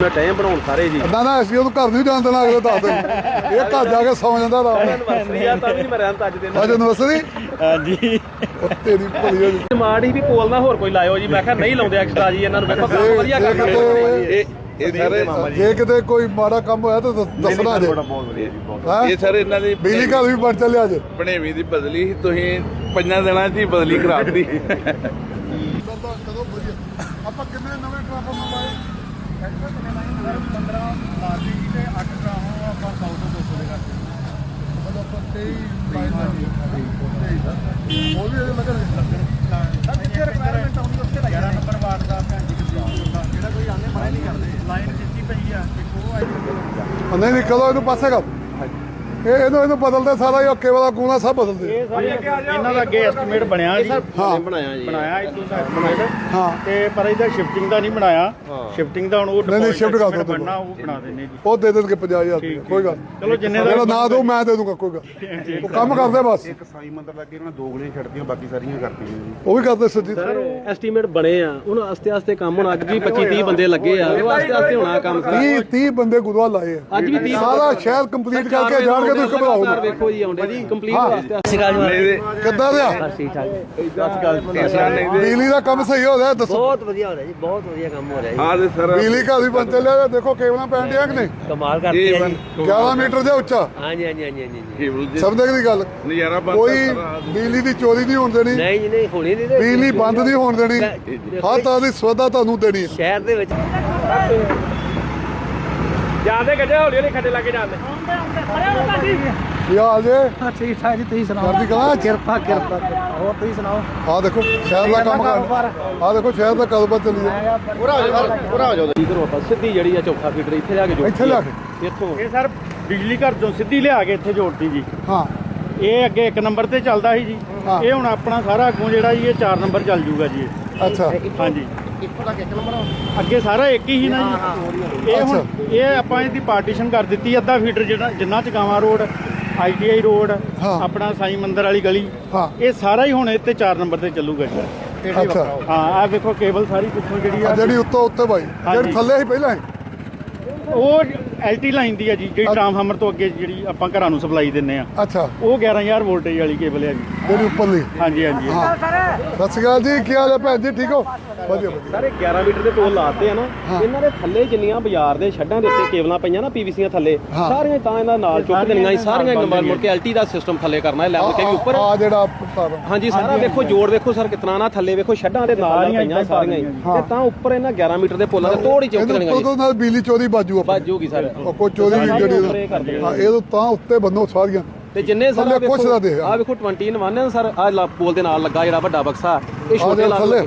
ਮੈਂ ਟਾਈਮ ਬਣਾਉਣ ਸਾਰੇ ਜੀ। ਨਾ ਨਾ ਅਸੀਂ ਉਹਨੂੰ ਘਰ ਨਹੀਂ ਜਾਣ ਦੇਣਾ ਅਗਲੇ ਦੱਸ ਦਿਨ ਇਹ ਘਰ ਜਾ ਕੇ ਸੌ ਜਾਂਦਾ ਰਾਮ ਨਾਲ। ਐਨਵਰਸਰੀ ਆ ਤਾਂ ਵੀ ਨਹੀਂ ਮੈਂ ਰਹਿਣ ਅੱਜ ਦੇ ਅੱਜ ਨਵਸਰੀ ਹਾਂਜੀ। ਉਹ ਤੇਰੀ ਭਲੀ ਹੋ ਜੀ ਮਾੜ ਵੀ ਕੋਲ ਨਾ ਹੋਰ ਕੋਈ ਲਾਇਓ ਜੀ ਮੈਂ ਕਿਹਾ ਨਹੀਂ ਲਾਉਂਦੇ ਐਕਸਟਰਾ ਜੀ ਇਹਨਾਂ ਨੂੰ ਵੇਖੋ ਕੰਮ ਵਧੀਆ ਕਿਤੇ ਇਹ ਸਾਰੇ ਜੇ। ਕਿਤੇ ਕੋਈ ਮਾੜਾ ਕੰਮ ਹੋਇਆ ਤਾਂ ਦੱਸ- ਦੱਸਣਾ ਜੇ। ਹੈਂ? ਇਹ ਸਾਰੇ ਇਹਨਾਂ ਦੀ ਬਿਜਲੀ ਘਰ ਵੀ ਬਣ ਚੱਲਿਆ ਅੱਜ। ਬਣੇਵੀਂ ਦੀ ਬਦਲੀ ਸੀ, ਤੁਸੀਂ ਪੰਜਾਂ ਦਿਨਾਂ 'ਚ ਹੀ ਬਦਲੀ ਕਰਾਤੀ ਆਪਾਂ ਕਿੰਨੇ ਨਵੇਂ ਟਰਾਫਾਰਮਰ ਲਾਏ? ਨਹੀਂ ਕਦੋਂ ਇਹਨੂੰ ਪਾਸੇ ਕਰ। ਇਹ ਇਹਨੂੰ ਇਹਨੂੰ ਬਦਲਦੇ ਸਾਰਾ ਹੀ ਓਕੇ ਵਾਲਾ ਗੂਣਾ ਸਭ ਬਦਲਦੇ ਇਹਨਾਂ ਦਾ ਅੱਗੇ ਐਸਟੀਮੇਟ ਬਣਿਆ ਜੀ। ਹਾਂ। ਬਣਾਇਆ ਜੀ। ਬਣਾਇਆ ਇਤੋਂ ਦਾ estimate, ਹਾਂ। ਤੇ ਪਰ ਇਹਦਾ ਸ਼ਿਫਟਿੰਗ ਦਾ ਨਹੀਂ ਬਣਾਇਆ। ਸ਼ਿਫਟਿੰਗ ਦਾ ਹੁਣ ਉਹ ਨਹੀਂ, shift ਕਰ estimate ਬਣਨਾ ਉਹ ਬਣਾ ਦਿੰਨੇ ਜੀ। ਉਹ ਦੇ ਦੇਣਗੇ 50000 ਰੁਪਏ ਕੋਈ ਗੱਲ ਚਲੋ ਜਿੰਨੇ ਦਾ ਨਾ ਦੋ ਮੈਂ ਦੇ ਦੂੰਗਾ ਕੋਈ ਗੱਲ ਉਹ ਕੰਮ ਕਰਦੇ ਬਸ। ਇੱਕ ਸਾਈ ਮੰਦਰ ਲੱਗੇ ਇਹਨਾਂ ਦੋ ਗਲੀਆਂ ਛੱਡਦੀਆਂ ਬਾਕੀ ਸਾਰੀਆਂ ਕਰਤੀਆਂ ਜੀ। ਉਹ ਵੀ ਕਰਦੇ ਸਿੱਧੀ ਸਰ ਐਸਟੀਮੇਟ ਬਣੇ ਆ। ਹੁਣ ਆਸਤੇ ਆਸਤੇ ਕੰਮ ਹੁਣ ਅੱਜ ਵੀ 25 30 ਬੰਦੇ ਲੱਗੇ ਆ। ਉਹ ਆਸਤੇ ਆਸਤੇ ਹੋਣਾ ਕੰਮ। ਸਾਰਾ 30 30 ਬੰਦੇ ਗੁਰਦੁਆਰਾ ਲਾਏ ਆ। ਅੱਜ ਵੀ 30 ਸਾਰਾ ਸ਼ਹਿਰ ਕੰਪਲੀਟ ਕਰਕੇ ਜਾਣਗੇ ਤੁਸੀਂ ਘਬਰਾਓ ਨਾ। ਵੇਖੋ ਜੀ ਆਉਂਦੇ ਜੀ ਕੰਪਲੀਟ ਵਾਸਤੇ ਕਿੱਦਾਂ ਦੇ ਆ? ਬਿਜਲੀ ਦਾ ਕੰਮ ਸਹੀ ਹੋ ਰਿਹਾ ਦੱਸੋ। ਬਹੁਤ ਵਧੀਆ ਹੋ ਰਿਹਾ ਜੀ ਬਹੁਤ ਵਧੀਆ ਕੰਮ ਹੋ ਰਿਹਾ ਜੀ। ਆਹ ਦੇ ਸਰ। ਬਿਜਲੀ ਘਰ ਵੀ ਬਣ ਚੱਲਿਆ ਤੇ ਦੇਖੋ ਕੇਬਲਾਂ ਪੈਣ ਡਿਆ ਕਿ ਨਹੀਂ? ਕਮਾਲ ਕਰਦੇ ਆ ਜੀ। 11 ਮੀਟਰ ਦੇ ਉੱਚਾ। ਹਾਂਜੀ ਹਾਂਜੀ ਹਾਂਜੀ ਹਾਂਜੀ ਜੀ। ਕੇਬਲ ਜੀ। ਸਮਝਦੇ ਕਿ ਨਹੀਂ ਗੱਲ? ਨਜ਼ਾਰਾ ਬੰਦ ਕੋਈ ਬਿਜਲੀ ਦੀ ਚੋਰੀ ਨਹੀਂ ਹੋਣ ਦੇਣੀ। ਨਹੀਂ ਜੀ ਨਹੀਂ ਹੋਣੀ ਨਹੀਂ ਤੇ ਬਿਜਲੀ ਬੰਦ ਨਹੀਂ ਹੋਣ ਦੇਣੀ। ਹਰ ਤਰ੍ਹਾਂ ਦੀ ਸੁਵਿਧਾ ਤੁਹਾਨੂੰ ਦੇਣੀ ਹੈ। ਸ਼ਹਿਰ ਦੇ ਵਿੱਚ ਜਾਂਦੇ ਗੱਡੇ ਹੌਲੀ ਹੌਲੀ ਖੱਡੇ ਲੱਗੇ ਜਾਂਦੇ। ਕੀ ਹਾਲ ਜੇ ਠੀਕ ਠਾਕ ਜੀ ਤੁਸੀਂ ਸੁਣਾਓ? ਕਰਦੀ ਕਲਾ? ਕਿਰਪਾ ਕਿਰਪਾ। ਹੋਰ ਤੁਸੀਂ ਸੁਣਾਓ? ਆ ਦੇਖੋ ਸ਼ਹਿਰ ਦਾ ਕੰਮ ਕਰ। ਆ ਦੇਖੋ ਸ਼ਹਿਰ ਦਾ ਕਾਰੋਬਾਰ ਚੱਲੀ ਜਾਂਦਾ। ਕੀ ਕਰੋ ਆਪਾਂ ਸਿੱਧੀ ਜਿਹੜੀ ਆ ਚੌਥਾ ਫੀਟਰ ਇੱਥੇ ਜਾ ਕੇ ਜੋੜ ਇੱਥੇ ਲਿਆ ਕੇ। ਇੱਥੋਂ। ਇਹ ਸਰ ਬਿਜਲੀ ਘਰ ਤੋਂ ਸਿੱਧੀ ਲਿਆ ਕੇ ਇੱਥੇ ਜੋੜਤੀ ਜੀ। ਹਾਂ। ਇਹ ਅੱਗੇ ਇੱਕ ਨੰਬਰ ਤੇ ਚੱਲਦਾ ਸੀ ਜੀ। ਹਾਂ। ਇਹ ਹੁਣ ਆਪਣਾ ਸਾਰਾ ਅੱਗੋਂ ਜਿਹੜਾ ਜੀ ਇਹ 4 ਨੰਬਰ ਚੱਲ ਜੂਗਾ ਜੀ ਇਹ। ਅੱਛਾ। ਹਾਂਜੀ। ਅੱਗੇ ਸਾਰਾ ਇੱਕ ਹੀ ਸੀ ਨਾ ਜੀ? ਇਹ ਹੁਣ ਇਹ ਆਪਾਂ ਇਹਦੀ ਪਾਰਟੀਸ਼ਨ ਕਰ ਦਿੱਤੀ ਅੱਧਾ ਫੀਟਰ ਜਿਹੜਾ ਜਿੰਨਾ ਚਕਾਵਾ ਰੋਡ ਆਈਟੀਆਈ ਰੋਡ ਹਾਂ। ਆਪਣਾ ਸਾਈ ਮੰਦਰ ਵਾਲੀ ਗਲੀ ਹਾਂ। ਇਹ ਸਾਰਾ ਹੀ ਹੁਣ ਇੱਥੇ 4 ਨੰਬਰ ਤੇ ਚੱਲੂਗਾ ਜੀ। ਅੱਛਾ। ਹਾਂ ਆ ਵੇਖੋ ਕੇਬਲ ਸਾਰੀ ਪਿੱਛੋਂ ਜਿਹੜੀ ਆ ਆ ਜਿਹੜੀ ਉੱਤੋਂ ਉੱਤੇ ਬਾਈ ਜਿਹੜੀ ਹਾਂਜੀ। ਥੱਲੇ ਸੀ ਪਹਿਲਾਂ ਸੀ ਉਹ ਐਲਟੀ ਲਾਈਨ ਦੀ ਆ ਜੀ ਜਿਹੜੀ ਟਰਾਂਸਫਾਰਮਰ ਤੋਂ ਅੱਗੇ ਜਿਹੜੀ ਆਪਾਂ ਘਰਾਂ ਨੂੰ ਸਪਲਾਈ ਦਿੰਨੇ ਆ। ਅੱਛਾ। ਉਹ 11000 ਵੋਲਟੇਜ ਵਾਲੀ ਕੇਬਲ ਆ ਜੀ। ਜਿਹੜੀ ਉੱਪਰਲੀ? ਹਾਂਜੀ ਹਾਂਜੀ। ਹਾਂ। ਸਤਿ ਸ਼੍ਰੀ ਅਕਾਲ ਜੀ ਕੀ ਹਾਲ ਹੈ ਭੈਣ ਜੀ ਠੀਕ ਹੋ? ਵਧੀਆ ਵਧੀਆ। ਸਾਰੇ 11 ਮੀਟਰ ਦੇ ਟੋਲ ਲਾਤੇ ਆ ਨਾ ਇਹਨਾਂ ਦੇ ਥੱਲੇ ਜਿੰਨੀਆਂ ਬਾਜ਼ਾਰ ਦੇ ਛੱਡਾਂ ਦੇ ਉੱਤੇ ਕੇਬਲਾਂ ਪਈਆਂ ਨਾ ਪੀਵੀਸੀਆਂ ਥੱਲੇ ਹਾਂ। ਸਾਰੀਆਂ ਤਾਂ ਇਹਨਾਂ ਨਾਲ ਚੁੱਕ ਦੇਣੀਆਂ ਸੀ ਸਾਰੀਆਂ ਨੰਬਰ ਮੁੜ ਕੇ ਐਲਟੀ ਦਾ ਸਿਸਟਮ ਥੱਲੇ ਕਰਨਾ ਹੈ ਲੈਵਲ ਤੇ ਵੀ ਉੱਪਰ। ਆ ਜਿਹੜਾ ਹਾਂਜੀ ਸਾਰਾ ਵੇਖੋ ਜੋੜ ਵੇਖੋ ਸਰ ਕਿਤਨਾ ਨਾ ਥੱਲੇ ਵੇਖੋ ਛੱਡਾਂ ਦੇ ਨਾਲ ਸਾਰੀਆਂ ਪਈਆਂ ਸਾਰੀਆਂ ਹੀ। ਹਾਂ। ਤੇ ਤਾਂ ਉੱਪਰ ਇਹਨਾਂ 11 ਮੀਟਰ ਦੇ ਪੁੱਲਾਂ ਤੇ ਤੋੜ ਹੀ ਚੁੱਕ ਦੇਣੀਆਂ ਜੀ। ਬਿਜਲੀ ਚੋਰੀ ਬਾਜੂ ਆਪਾਂ ਬਾਜੂਗੀ ਸਰ। ਉਹ ਕੋਈ ਚੋਰੀ ਨਹੀਂ ਜਿਹੜੀ। ਹਾਂ ਇਹ ਤਾਂ ਉੱਤੇ ਬੰਨੋ ਸਾਰੀਆਂ ਤੇ ਜਿੰਨੇ ਸਰ। ਆ ਵੇਖੋ 21 ਹੈ ਸਰ ਆ ਦੇ ਨਾਲ ਲੱਗਾ ਜਿਹੜਾ ਵੱਡਾ ਬਕਸਾ ਇਹ ਛੋਟੇ ਜਿਹੜਾ ਲਾ ਥੱਲੇ?